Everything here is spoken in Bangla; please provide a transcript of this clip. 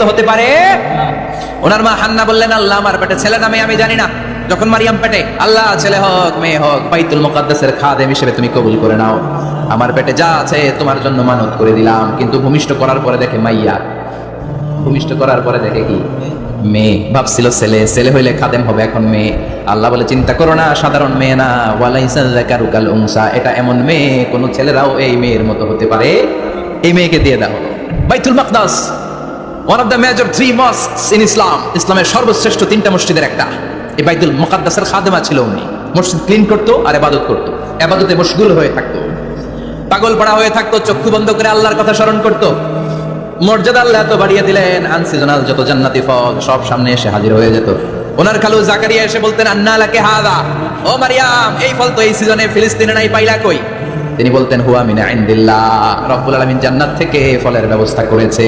মতো হতে পারে? ওনার মা হান্না বললেন, আল্লাহ আমার পেটে ছেলে নামে আমি জানি না। যখন মারিয়াম পেটে, আল্লাহ, ছেলে হোক, মেয়ে হোক, বাইতুল মুকাদ্দাসের খাদেম হিসেবে তুমি কবুল করে নাও। আমার পেটে যা আছে, তোমার জন্য মানত করে দিলাম। কিন্তু ভূমিষ্ঠ করার পরে দেখে মাইয়া। ভূমিষ্ঠ করার পরে দেখে কি? মেয়ে। ভাবছিল ছেলে। ছেলে হইলে খাদেম হবে এখন মেয়ে। আল্লাহ বলে, চিন্তা করো না, সাধারণ মেয়ে না। ওয়ালাইসা যাকারুকাল উনসা। এটা এমন মেয়ে, কোন ছেলেরাও এই মেয়ের মতো হতে পারে। এই মেয়েকে দিয়ে দাও। Baitul Maqdas one of the major three mosques in Islam ইসলামের সর্বশ্রেষ্ঠ তিনটা মসজিদের একটা। এই বাইতুল মুকাদ্দাসের খাদেমা ছিল উনি। মসজিদ ক্লিন করতো আর এবাদত করতো। এবাদতে মশগুল হয়ে থাকতো। পাগল পড়া হয়ে থাকতো, চক্ষু বন্ধ করে আল্লাহর কথা স্মরণ করতো। মর্যাদা আল্লাহ এত বাড়িয়ে দিলেন আনসিজনাল যত জান্নাতি ফল সব সামনে এসে হাজির হয়ে যেত। ওনার খালু জাকারিয়া এসে বলতেন, আন্না হাদা। ও মারিয়াম, এই ফল তো এই সিজনে ফিলিস্তিনে নাই, পাইলা কই? তিনি বলতেন, হুয়া মিনা ইনদিল্লাহ, রব্বুল আলামিন জান্নাত থেকে ফলের ব্যবস্থা করেছে।